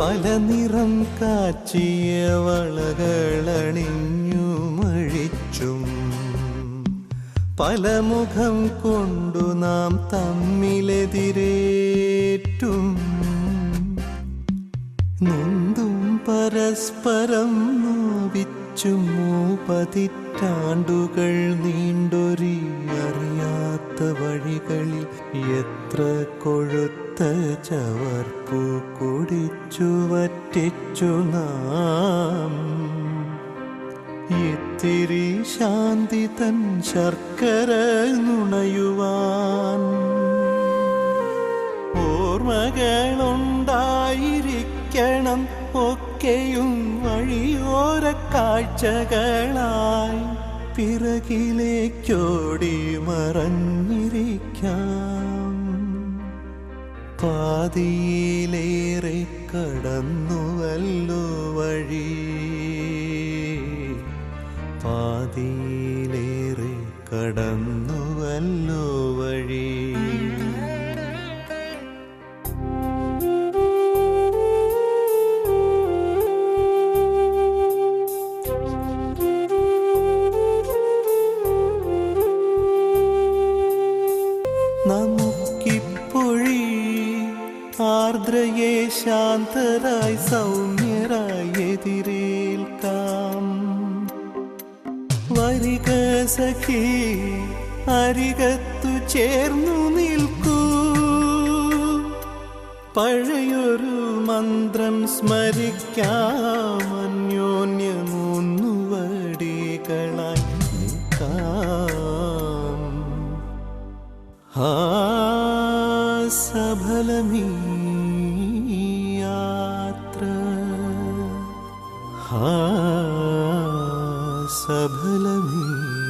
പല നിറം കാച്ചിയ വളകളണിഞ്ഞു മഴിച്ചും. പല മുഖം കൊണ്ടു നാം തമ്മിലെതിരേറ്റും. നൊന്തും പരസ്പരം നോവിച്ചും പതിറ്റാണ്ടുകൾ നീണ്ടൊരി അറിയാത്ത വഴികളിൽ എത്ര കൊഴുത്ത ചവർപ്പു കുടിച്ചു വറ്റിച്ചു നാം. ഇത്തിരി ശാന്തി തൻ ശർക്കര നുണയുവാൻ. ഓർമ്മകളുണ്ടായിരിക്കണം ഒക്കെയും വഴിയോര കാഴ്ചകളായി പിറകിലേക്കോടി മറഞ്ഞിരിക്കാം. പാതിയിലേറെ കടന്നുവല്ലോ വഴി. പാതിയിലേറെ കടന്നുവല്ലോ ആർദ്രയെ ശാന്തരായി സൗമ്യരായി എതിരേൽക്കാം. വരിക സഖി അരികത്തു ചേർന്നു നിൽക്കൂ. പഴയൊരു മന്ത്രം സ്മരിക്കാം അന്യോന്യമൂന്നുവടികളായി ആ സഫലമീ സഫലമീ യാത്ര